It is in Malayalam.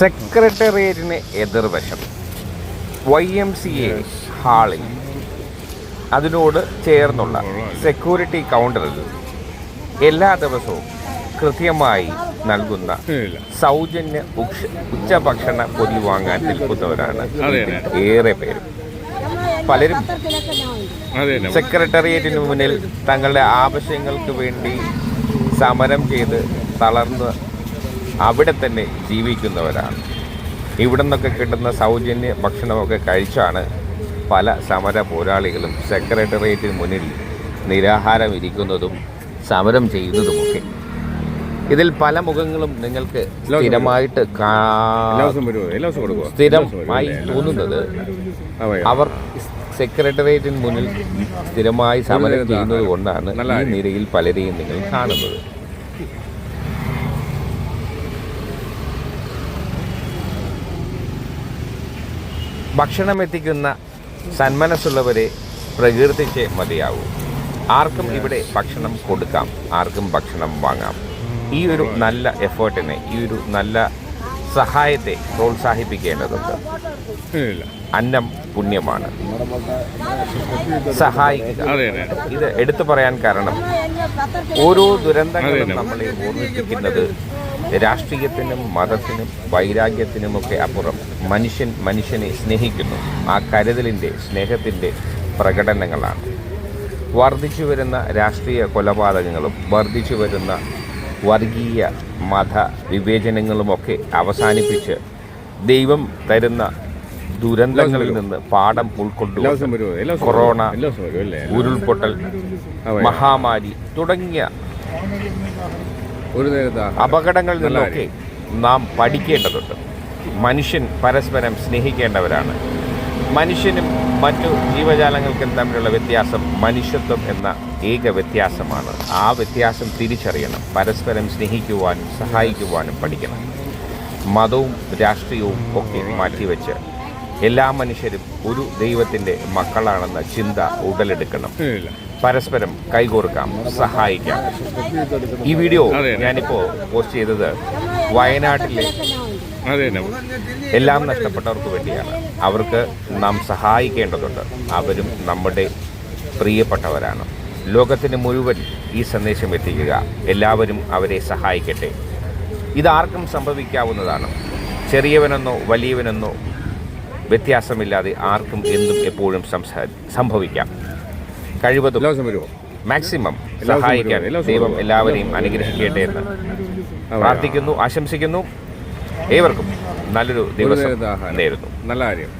സെക്രട്ടേറിയറ്റിന് എതിർവശം. വൈ എം സി എ ഹാളിൽ. അതിനോട് ചേർന്നുള്ള സെക്യൂരിറ്റി കൗണ്ടറിൽ എല്ലാ ദിവസവും കൃത്യമായി നൽകുന്ന സൗജന്യ ഉച്ച ഉച്ചഭക്ഷണ പൊതി വാങ്ങാൻ നിൽക്കുന്നവരാണ് ഏറെ പേരും. പലരും സെക്രട്ടേറിയറ്റിന് മുന്നിൽ തങ്ങളുടെ ആവശ്യങ്ങൾക്ക് വേണ്ടി സമരം ചെയ്ത് തളർന്ന് അവിടെ തന്നെ ജീവിക്കുന്നവരാണ്. ഇവിടെ നിന്നൊക്കെ കിട്ടുന്ന സൗജന്യ ഭക്ഷണമൊക്കെ കഴിച്ചാണ് പല സമര പോരാളികളും സെക്രട്ടേറിയറ്റിന് മുന്നിൽ നിരാഹാരം ഇരിക്കുന്നതും സമരം ചെയ്യുന്നതുമൊക്കെ. ഇതിൽ പല മുഖങ്ങളും നിങ്ങൾക്ക് സ്ഥിരമായിട്ട് സ്ഥിരമായി തോന്നുന്നത് അവർ സെക്രട്ടേറിയറ്റിന് മുന്നിൽ സ്ഥിരമായി സമരം ചെയ്യുന്നത് കൊണ്ടാണ് ഈ നിരയിൽ പലരെയും നിങ്ങൾ കാണുന്നത്. ഭക്ഷണം എത്തിക്കുന്ന സന്മനസ്സുള്ളവരെ പ്രകീർത്തിച്ച് മതിയാവൂ. ആർക്കും ഇവിടെ ഭക്ഷണം കൊടുക്കാം ആർക്കും ഭക്ഷണം വാങ്ങാം. ഈ ഒരു നല്ല എഫേർട്ടിനെ ഈ ഒരു നല്ല സഹായത്തെ പ്രോത്സാഹിപ്പിക്കേണ്ടതുണ്ട്. അന്നം പുണ്യമാണ്. സഹായിക്കുക. ഇത് എടുത്തു പറയാൻ കാരണം ഓരോ ദുരന്തങ്ങളും. നമ്മളെ ഓർമ്മിപ്പിക്കുന്നത് രാഷ്ട്രീയത്തിനും മതത്തിനും വൈരാഗ്യത്തിനുമൊക്കെ അപ്പുറം മനുഷ്യൻ മനുഷ്യനെ സ്നേഹിക്കുന്നു. ആ കരുതലിന്റെ സ്നേഹത്തിന്റെ പ്രകടനങ്ങളാണ്. വർദ്ധിച്ചു വരുന്ന രാഷ്ട്രീയ കൊലപാതകങ്ങളും വർദ്ധിച്ചു വരുന്ന വർഗീയ മത വിവേചനങ്ങളുമൊക്കെ അവസാനിപ്പിച്ച് ദൈവം തരുന്ന ദുരന്തങ്ങളിൽ നിന്ന് പാഠം ഉൾക്കൊണ്ടു കൊറോണ ഉരുൾപൊട്ടൽ മഹാമാരി തുടങ്ങിയ ഒരു നേരത്തെ. അപകടങ്ങളിൽ നിന്നൊക്കെ നാം പഠിക്കേണ്ടതുണ്ട്. മനുഷ്യൻ പരസ്പരം സ്നേഹിക്കേണ്ടവരാണ്. മനുഷ്യനും മറ്റു ജീവജാലങ്ങൾക്കും തമ്മിലുള്ള വ്യത്യാസം മനുഷ്യത്വം എന്ന ഏക വ്യത്യാസമാണ്. ആ വ്യത്യാസം തിരിച്ചറിയണം. പരസ്പരം സ്നേഹിക്കുവാനും സഹായിക്കുവാനും പഠിക്കണം. മതവും രാഷ്ട്രീയവും ഒക്കെ മാറ്റിവെച്ച് എല്ലാ മനുഷ്യരും ഒരു ദൈവത്തിന്റെ മക്കളാണെന്ന ചിന്ത ഉടലെടുക്കണം. പരസ്പരം കൈകോർക്കാം സഹായിക്കാം. ഈ വീഡിയോ. ഞാനിപ്പോൾ പോസ്റ്റ് ചെയ്തത് വയനാട്ടിലെ എല്ലാം നഷ്ടപ്പെട്ടവർക്ക് വേണ്ടിയാണ്. അവർക്ക് നാം സഹായിക്കേണ്ടതുണ്ട്. അവരും നമ്മുടെ പ്രിയപ്പെട്ടവരാണ്. ലോകത്തിന് മുഴുവൻ ഈ സന്ദേശം എത്തിക്കുക. എല്ലാവരും അവരെ സഹായിക്കട്ടെ. ഇതാർക്കും സംഭവിക്കാവുന്നതാണ്. ചെറിയവനെന്നോ വലിയവനെന്നോ വ്യത്യാസമില്ലാതെ ആർക്കും എന്തും എപ്പോഴും സംസാ സംഭവിക്കാം. കഴിവതും മാക്സിമം സഹായിക്കാൻ ദൈവം എല്ലാവരെയും അനുഗ്രഹിക്കട്ടെ എന്ന് പ്രാർത്ഥിക്കുന്നു ആശംസിക്കുന്നു. ഏവർക്കും നല്ലൊരു ദിവസം. നേരുന്നു. നല്ല കാര്യം.